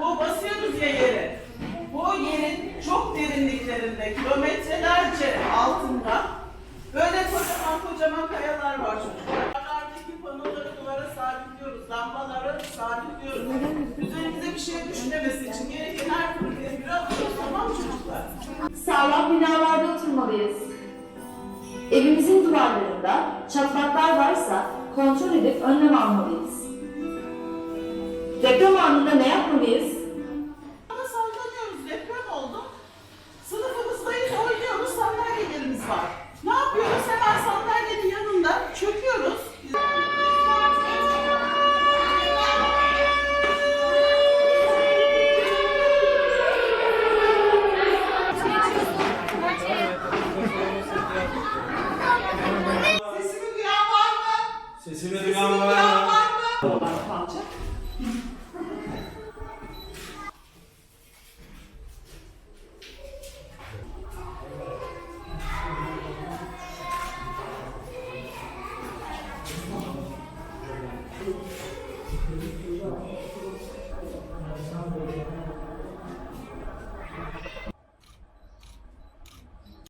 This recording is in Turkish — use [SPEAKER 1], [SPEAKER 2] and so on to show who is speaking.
[SPEAKER 1] bu basıyoruz ya yere. Bu yerin çok derinliklerinde, kilometrelerce altında böyle kocaman kocaman kayalar var çocuklar. Yukarıdaki panoları duvara sabitliyoruz, lambaları sabitliyoruz. Üzerimize bir şey düşmemesi için gereken her türlü tedbiri alıyoruz tamam çocuklar?
[SPEAKER 2] Sağlam binalarda oturmalıyız. Evimizin duvarlarında çatlaklar varsa kontrol edip önlem almalıyız. Deprem anında ne yapmalıyız?
[SPEAKER 1] Ama sallanıyoruz, deprem oldu. Sınıfımızdayız, oynuyoruz, sandalyelerimiz var. Ne yapıyoruz? Hemen sandalyenin yanında çöküyoruz. Sesimi duyan var mı?
[SPEAKER 3] Sesimi duyan var mı?
[SPEAKER 1] var mı? Thank you.